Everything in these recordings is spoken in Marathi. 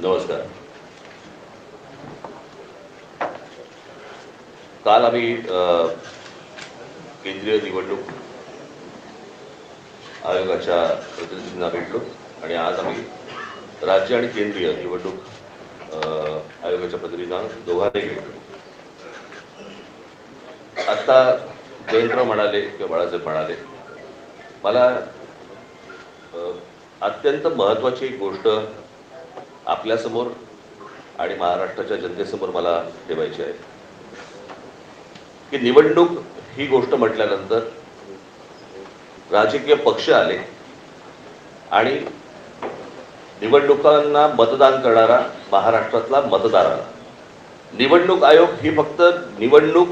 नमस्कार. काल आम्ही केंद्रीय निवडणूक आयोगाच्या प्रतिनिधींना भेटलो आणि आज आम्ही राज्य आणि केंद्रीय निवडणूक आयोगाच्या प्रतिनिधींना दोघांनाही भेटलो. आता जयंतराव म्हणाले किंवा बाळासाहेब म्हणाले मला अत्यंत महत्वाची एक गोष्ट आपल्यासमोर आणि महाराष्ट्राच्या जनतेसमोर मला ठेवायची आहे. की निवडणूक ही गोष्ट म्हटल्यानंतर राजकीय पक्ष आले आणि निवडणुकांना मतदान करणारा महाराष्ट्रातला मतदार आला निवडणूक आयोग ही फक्त निवडणूक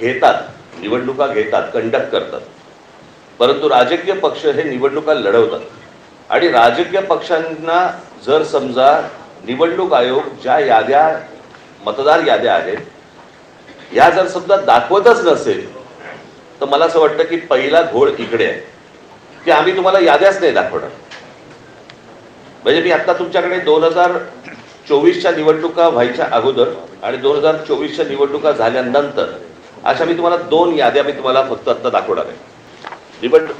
घेतात निवडणुका घेतात कंडक्ट करतात. परंतु राजकीय पक्ष हे निवडणुका लढवतात. आणि राजकीय पक्षांना जर समजा निवडणूक आयोग ज्या याद्या मतदार याद्या आहेत या जर समजा दाखवतच नसेल तर मला असं वाटतं की पहिला घोळ इकडे आहे की आम्ही तुम्हाला याद्याच नाही दाखवणार. म्हणजे मी आता तुमच्याकडे दोन हजार चोवीसच्या निवडणुका व्हायच्या अगोदर आणि दोन हजार चोवीसच्या निवडणुका झाल्यानंतर अशा मी तुम्हाला दोन याद्या मी तुम्हाला फक्त आता दाखवणार आहे. निवड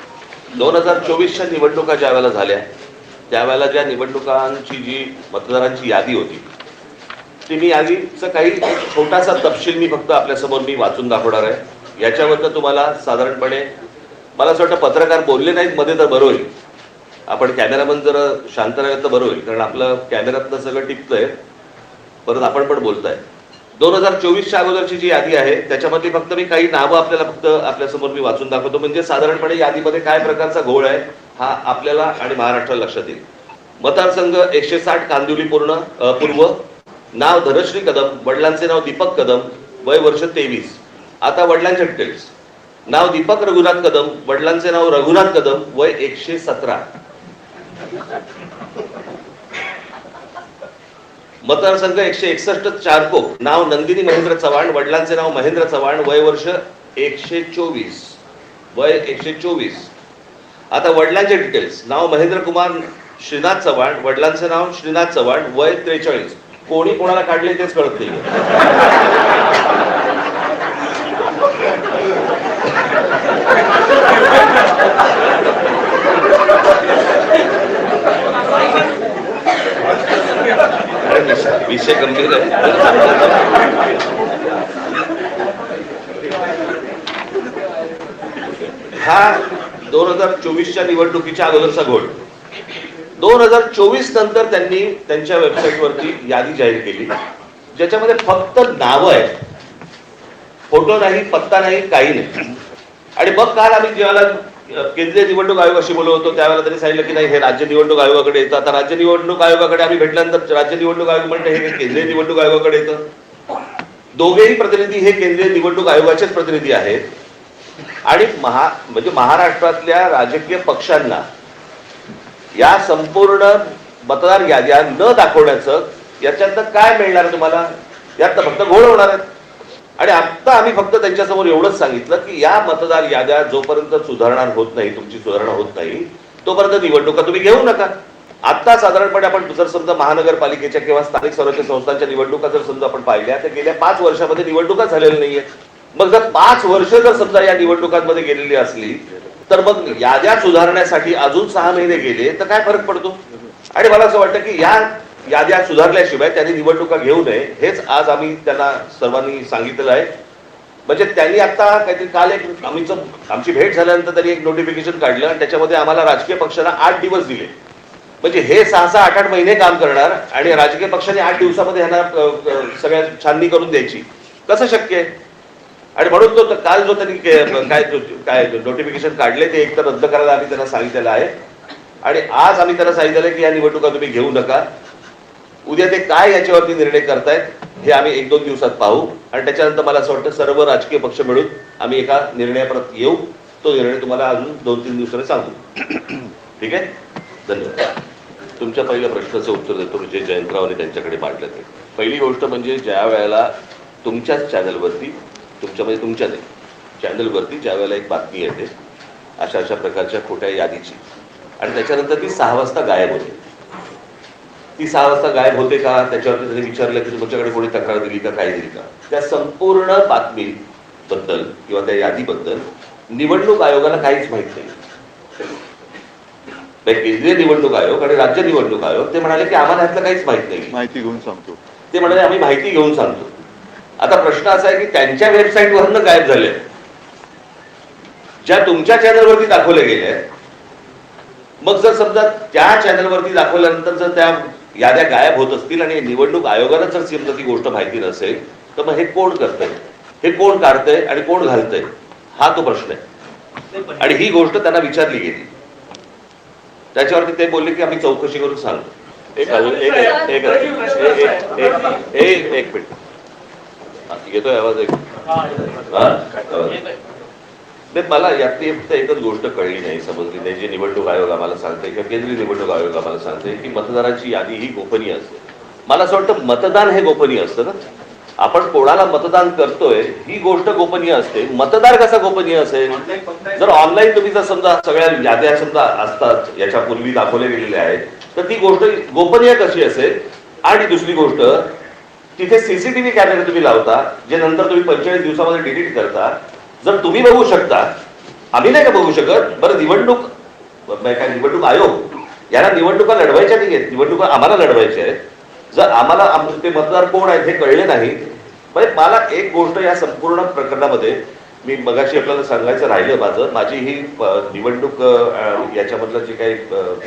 दोन हजार चोवीसच्या निवडणुका ज्या वेळेला झाल्या त्यावेळेला ज्या निवडणुकांची जी मतदारांची यादी होती ती मी यादीचं काही छोटासा तपशील मी फक्त आपल्यासमोर मी वाचून दाखवणार आहे. याच्याबद्दल तुम्हाला साधारणपणे मला असं वाटतं पत्रकार बोलले नाहीत मध्ये तर बरं होईल. आपण कॅमेरामन जर शांत राहिलं तर बरं होईल कारण आपलं कॅमेऱ्यातलं सगळं टिपतंय. परत आपण पण बोलताय. दोन हजार चोवीसच्या अगोदरची जी यादी आहे त्याच्यामध्ये फक्त मी काही नावं आपल्याला फक्त आपल्यासमोर मी वाचून दाखवतो. म्हणजे साधारणपणे यादीमध्ये काय प्रकारचा घोळ आहे हा आपल्याला आणि महाराष्ट्राला लक्षात येईल. मतदारसंघ एकशे साठ कांदिवली पूर्ण पूर्व. नाव धनश्री कदम वडिलांचे नाव दीपक कदम वय वर्ष तेवीस. आता वडिलांचे डिटेल्स नाव दीपक रघुनाथ कदम वडिलांचे नाव रघुनाथ कदम वय एकशे सतरा. मतदारसंघ एकशे एकसष्ट चारकोप. नाव नंदिनी महेंद्र चव्हाण वडिलांचे नाव महेंद्र चव्हाण वय वर्ष एकशे चोवीस. वय एकशे चोवीस. आता वडिलांचे डिटेल्स नाव महेंद्र कुमार श्रीनाथ चव्हाण वडिलांचं नाव श्रीनाथ चव्हाण वय त्रेचाळीस. कोणी कोणाला काढले तेच कळत नाही विषय गंभीर आहे. हा दोन हजार चोवीसच्या निवडणुकीच्या अगोदरचा घोळ. दोन हजार चोवीस नंतर त्यांनी त्यांच्या वेबसाईटवरती यादी जाहीर केली. ज्याच्यामध्ये फक्त नावं आहेत. फोटो नाही पत्ता नाही काही नाही. आणि मग काल आम्ही जेव्हा केंद्रीय निवडणूक आयोगाशी बोलत होतो त्यावेळेला त्यांनी सांगितलं की नाही हे राज्य निवडणूक आयोगाकडे येतं. आता राज्य निवडणूक आयोगाकडे आम्ही भेटल्यानंतर राज्य निवडणूक आयोग म्हणतं हे केंद्रीय निवडणूक आयोगाकडे येतं. दोघेही प्रतिनिधी हे केंद्रीय निवडणूक आयोगाचेच प्रतिनिधी आहेत. आणि महा म्हणजे महाराष्ट्रातल्या राजकीय पक्षांना या संपूर्ण मतदार याद्या न दाखवण्याचं याच्यातनं काय मिळणार तुम्हाला? यात फक्त घोळ होणार आहेत. आणि आत्ता आम्ही फक्त त्यांच्यासमोर एवढंच सांगितलं की या मतदार याद्या जोपर्यंत सुधारणा होत नाही तुमची सुधारणा होत नाही तोपर्यंत निवडणुका तुम्ही घेऊ नका. आता साधारणपणे आपण जर समजा महानगरपालिकेच्या किंवा स्थानिक स्वराज्य संस्थांच्या निवडणुका जर समजा आपण पाहिल्या तर गेल्या पाच वर्षामध्ये निवडणुका झालेल्या नाहीये मग जर पाच वर्ष जर समजा या निवडणुकांमध्ये गेलेली असली तर मग याद्या सुधारण्यासाठी अजून सहा महिने गेले तर काय फरक पडतो? आणि मला असं वाटतं की या याद्या सुधारल्याशिवाय त्यांनी निवडणुका घेऊ नये हेच आज आम्ही त्यांना सर्वांनी सांगितलेलं आहे. म्हणजे त्यांनी आता काहीतरी काल एक आम्हीचं आमची भेट झाल्यानंतर त्यांनी एक नोटिफिकेशन काढलं आणि त्याच्यामध्ये आम्हाला राजकीय पक्षांना आठ दिवस दिले. म्हणजे हे सहा सहा आठ आठ महिने काम करणार आणि राजकीय पक्षांनी आठ दिवसामध्ये ह्यांना सगळ्या छाननी करून द्यायची. कसं शक्य आहे? आणि म्हणून तो काल जो त्यांनी काय काय नोटिफिकेशन काढले ते एकतर रद्द करायला आम्ही त्यांना सांगितलेलं आहे. आणि आज आम्ही त्यांना सांगितलेलं आहे की या निवडणुका तुम्ही घेऊ नका. उद्या ते काय याच्यावरती निर्णय करतायत हे आम्ही एक दोन दिवसात पाहू. आणि त्याच्यानंतर मला असं वाटतं सर्व राजकीय पक्ष मिळून आम्ही एका निर्णयापर्यंत येऊ. तो निर्णय तुम्हाला अजून दोन तीन दिवसाने सांगू. ठीक आहे? धन्यवाद. तुमच्या पहिल्या प्रश्नाचं उत्तर देतो जे जयंतरावने त्यांच्याकडे मांडलं ते. पहिली गोष्ट म्हणजे ज्या वेळेला तुमच्याच चॅनलवरती तुमच्यामध्ये तुमच्या नाही. चॅनलवरती ज्या वेळेला एक बातमी येते अशा अशा प्रकारच्या खोट्या यादीची. आणि त्याच्यानंतर ती सहा वाजता गायब होते. ती सहा वाजता गायब होते का? त्याच्यावरती त्यांनी विचारलं की तुमच्याकडे कोणी तक्रार दिली का काय दिली का? त्या संपूर्ण बातमी बद्दल किंवा त्या यादीबद्दल निवडणूक आयोगाला काहीच माहीत नाही. ते केंद्रीय निवडणूक आयोग आणि राज्य निवडणूक आयोग ते म्हणाले की आम्हाला ह्यातलं काहीच माहीत नाही. माहिती घेऊन सांगतो. ते म्हणाले आम्ही माहिती घेऊन सांगतो. आता प्रश्न असा आहे की त्यांच्या वेबसाईट वरनं गायब झाले ज्या तुमच्या चॅनलवरती दाखवले गेले मग जर समजा त्या चॅनलवरती दाखवल्यानंतर जर त्या याद्या गायब होत असतील आणि निवडणूक आयोगाला जर सीम ती गोष्ट माहिती नसेल तर मग हे कोण करतंय हे कोण काढतंय आणि कोण घालतंय हा तो प्रश्न आहे आणि ही गोष्ट त्यांना विचारली गेली त्याच्यावरती ते बोलले की आम्ही चौकशी करून सांगतो एक एक मिनिट येतोय आवाज एक. हा? मला यातली फक्त एकच गोष्ट कळली नाही समजली नाही. जे निवडणूक आयोग आम्हाला सांगते किंवा केंद्रीय निवडणूक आयोग आम्हाला सांगते की मतदारांची यादी ही गोपनीय असते. मला असं वाटतं मतदान हे गोपनीय असतं ना? आपण कोणाला मतदान करतोय ही गोष्ट गोपनीय असते. मतदार कसा गोपनीय असेल? जर ऑनलाईन तुम्ही जर समजा सगळ्या याद्या समजा असतात याच्यापूर्वी दाखवल्या गेलेल्या आहेत तर ती गोष्ट गोपनीय कशी असेल? आणि दुसरी गोष्ट तिथे सीसीटीव्ही कॅमेरे तुम्ही लावता जे नंतर तुम्ही पंचेचाळीस दिवसामध्ये डिलीट करता जर तुम्ही बघू शकता आम्ही नाही का बघू शकत? बरं निवडणूक काय निवडणूक आयोग याला निवडणुका लढवायच्या नाही आहेत निवडणुका आम्हाला लढवायच्या आहेत. जर आम्हाला आम- ते मतदार कोण आहेत हे कळले नाही म्हणजे मला एक गोष्ट या संपूर्ण प्रकरणामध्ये मी मगाशी आपल्याला सांगायचं राहिलं माझं माझी ही निवडणूक याच्यामधलं जे काही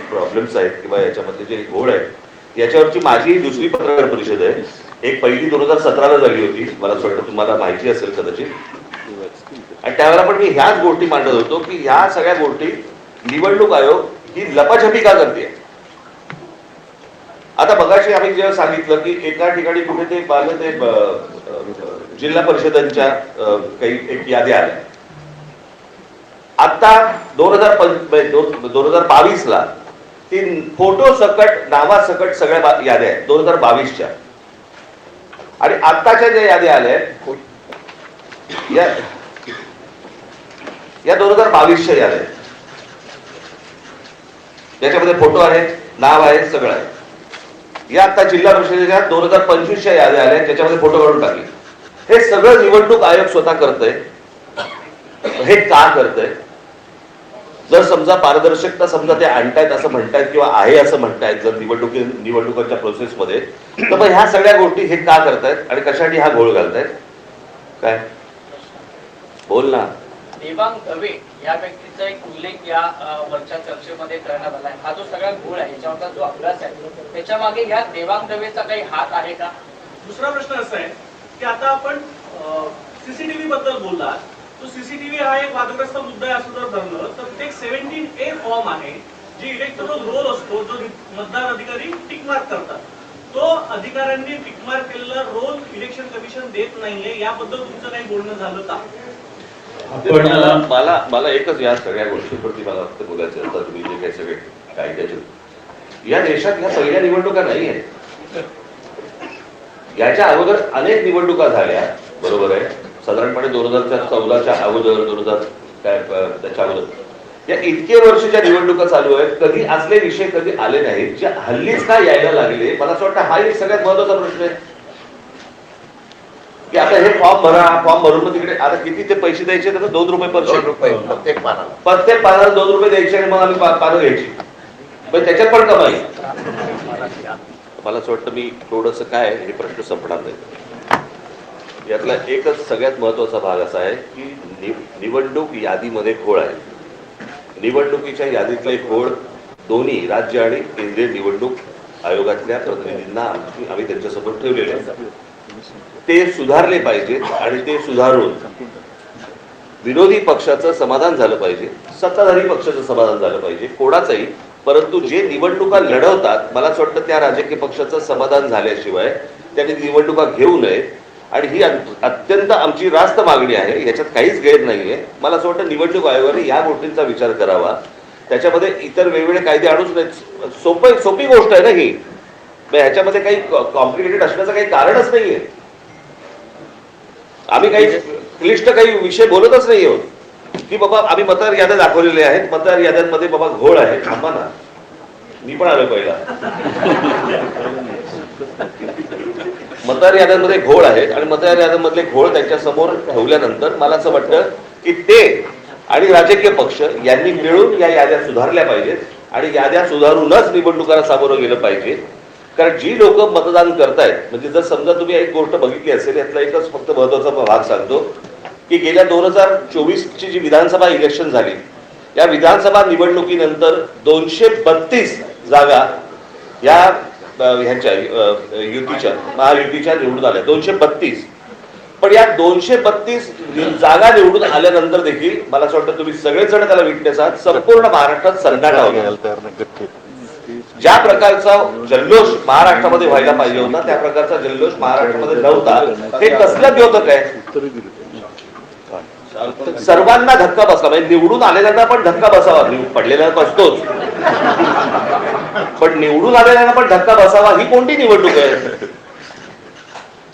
प्रॉब्लेम्स आहेत किंवा याच्यामधले जे घोळ आहेत याच्यावरची माझी ही दुसरी पत्रकार परिषद आहे. एक पहिली दोन हजार सतराला झाली होती. मला असं वाटतं तुम्हाला माहिती असेल कदाचित. आणि त्यावेळेला पण मी ह्याच गोष्टी मांडत होतो की ह्या सगळ्या गोष्टी निवडणूक आयोग ही लपाछपी का करते? आता बघाशी आम्ही जेव्हा सांगितलं की एका ठिकाणी कुठे ते पाहिलं ते जिल्हा परिषदांच्या काही एक यादी आल्या. आता दोन हजार म्हणजे दोन हजार बावीस ला ती फोटो सकट नावासकट सगळ्या याद्या आहेत. दोन हजार बावीसच्या. आणि आत्ताच्या ज्या याद्या आल्या आहेत, या या दोन हजार बावीसच्या याद्या आहेत. याच्यामध्ये फोटो आहेत नाव आहे सगळं आहे. या आता जिल्हा परिषदेच्या दोन हजार पंचवीसच्या याद्या आल्या त्याच्यामध्ये फोटो काढून टाकले. हे सगळं निवडणूक आयोग स्वतः करतंय. हे का करतंय? जर समजा पारदर्शकता समजा ते आणतायत असं म्हणतायत किंवा आहे असं म्हणतायत जर निवडणुकी निवडणुकांच्या प्रोसेसमध्ये तर मग ह्या सगळ्या गोष्टी हे का करतायत आणि कशासाठी हा घोळ घालतायत? काय? बोल ना. देवांग दवे या व्यक्तीचा एक उल्लेख या वरच्या चर्चेमध्ये करण्यात आला आहे. हा जो सगळा घोळ आहे याच्यावरचा जो अभ्यास आहे त्याच्यामागे या देवांग दवेचा काही हात आहे का? दुसरा प्रश्न असा आहे की आता आपण सीसीटीव्ही बद्दल बोलला तो सीसीटीव्ही हा एक वादग्रस्त मुद्दा आहे असं जर धरलं तर ते सेव्हन्टीन ए फॉर्म आहे जी इलेक्ट्रॉनिक रोल असतो जो मतदार अधिकारी टिकमार्क करतात. तो अधिकाऱ्यांनी टिकमार्क केलेला रोल इलेक्शन कमिशन देत नाहीये याबद्दल तुमचं काही बोलणं झालं का? आपण मला मला मला एकच या सगळ्या गोष्टींवरती मला फक्त बोलायचं आता तुम्ही जे काही सगळे कायद्याचे या देशात ह्या पहिल्या निवडणुका नाही आहेत. याच्या अगोदर अनेक निवडणुका झाल्या बरोबर आहे. साधारणपणे दोन हजारच्या चौदाच्या अगोदर दोन हजार काय त्याच्या अगोदर. या इतके वर्ष ज्या निवडणुका चालू आहेत कधी असले विषय कधी आले नाहीत जे हल्लीच का यायला लागले मला असं वाटतं हा एक सगळ्यात महत्त्वाचा प्रश्न आहे. की आता हे फॉर्म भरा फॉर्म भरून मग तिकडे आता किती ते पैसे द्यायचे तर दोन रुपये पर रुपये प्रत्येक पानाला. प्रत्येक पानाला दोन रुपये द्यायचे आणि मग आम्ही पानं घ्यायची. पण त्याच्यात पण कमाई. मला असं वाटतं मी थोडस काय हे प्रश्न संपणार नाही. यातला एकच सगळ्यात महत्त्वाचा भाग असा आहे की नि- निवडणूक यादीमध्ये घोळ आहे. निवडणुकीच्या यादीतले घोळ दोन्ही राज्य आणि केंद्रीय निवडणूक आयोगातल्या प्रतिनिधींना आम्ही आम्ही त्यांच्यासमोर ठेवलेले ते सुधारले पाहिजेत आणि ते सुधारून विरोधी पक्षाचं समाधान झालं पाहिजे सत्ताधारी पक्षाचं समाधान झालं पाहिजे कोणाचंही. परंतु जे निवडणुका लढवतात मला असं वाटतं त्या राजकीय पक्षाचं समाधान झाल्याशिवाय त्यांनी निवडणुका घेऊ नये आणि ही अत्यंत आमची रास्त मागणी आहे याच्यात काहीच गैर नाहीये. मला असं वाटतं निवडणूक आयोगाने या गोष्टींचा विचार करावा. त्याच्यामध्ये इतर वेगवेगळे कायदे आणूच नाहीत. सोपं सोपी गोष्ट आहे ना ही. ह्याच्यामध्ये काही कॉम्प्लिकेटेड असण्याचं काही कारणच नाहीये. आम्ही काही क्लिष्ट काही विषय बोलतच नाही आहोत की बाबा आम्ही मतदार याद्या दाखवलेल्या आहेत. मतदार याद्यांमध्ये बाबा घोळ आहे. थांबा ना. मी पण आलो पहिला. मतदार याद्यांमध्ये घोळ आहेत आणि मतदार याद्यांमधले घोळ त्यांच्यासमोर ठेवल्यानंतर मला असं वाटतं की ते आणि राजकीय पक्ष यांनी मिळून या याद्या सुधारल्या पाहिजेत आणि याद्या सुधारूनच निवडणुकाला सामोरं गेलं पाहिजे. कारण जी लोक मतदान करतायत म्हणजे जर समजा तुम्ही एक गोष्ट बघितली असेल यातला एकच फक्त महत्त्वाचा भाग सांगतो की गेल्या दोन हजार चोवीसची जी विधानसभा इलेक्शन झाली या विधानसभा निवडणुकीनंतर दोनशे बत्तीस जागा या ह्यांच्या युतीच्या महायुतीच्या निवडून आल्या. दोनशे बत्तीस. पण या दोनशे बत्तीस जागा निवडून आल्यानंतर देखील मला असं वाटतं तुम्ही सगळेच जण त्याला विटनेस आहात. संपूर्ण महाराष्ट्रात होता गट्टी ज्या प्रकारचा जल्लोष महाराष्ट्रामध्ये व्हायला पाहिजे होता त्या प्रकारचा जल्लोष महाराष्ट्रामध्ये नव्हता. हे कसलं द्योतक त्यांनी. सर्वांना धक्का बसला म्हणजे निवडून आलेल्यांना पण धक्का बसावा. पडलेल्यांना बसतोच पण निवडून आलेल्यांना पण धक्का बसावा ही कोणती निवडणूक आहे?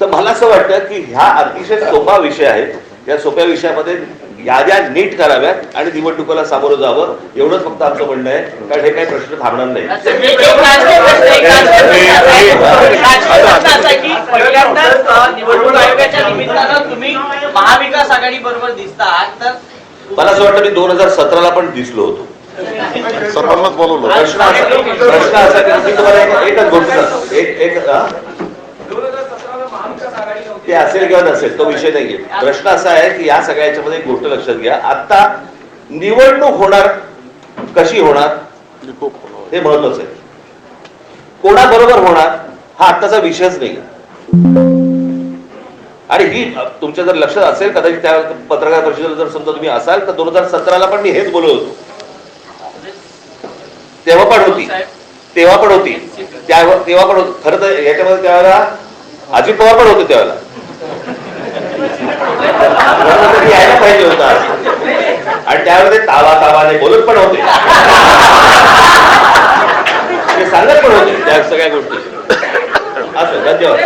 तर मला असं वाटतं की ह्या अतिशय सोपा विषय आहे. या सोप्या विषयामध्ये याद्या नीट कराव्यात आणि निवडणुकीला सामोरं जावं एवढंच फक्त आमचं म्हणणं आहे. कारण हे काही प्रश्न थांबणार नाही. निवडणूक आयोगाच्या निमित्तानं तुम्ही महाविकास आघाडी बरोबर दिसतात तर मला असं वाटतं मी दोन हजार सतराला पण दिसलो होतो. सर्वांनाच बोलवलं. प्रश्न प्रश्न असा की तुम्हाला एकच गोष्ट एक एक ते असेल किंवा नसेल तो विषय नाहीये प्रश्न असा आहे की या सगळ्याच्या मध्ये एक गोष्ट लक्षात घ्या. आता निवडणूक होणार कशी होणार? हे महत्वाचं आहे. कोणाबरोबर होणार हा आत्ताचा विषयच नाही. आणि ही तुमच्या जर लक्षात असेल कदाचित त्या पत्रकार परिषदेला जर समजा तुम्ही असाल तर दोन हजार सतराला पण मी हेच बोलत होतो. तेव्हा पण होती तेव्हा पण होती त्या- तेव्हा पण होती खरं तर याच्यामध्ये त्यावेळेला अजित पवार पण होते त्यावेळेला यायला पाहिजे होतं आणि त्यावेळेला ते तावा तावाने बोलत पण होते. ते सांगत पण होते त्या सगळ्या गोष्टी. असं धन्यवाद.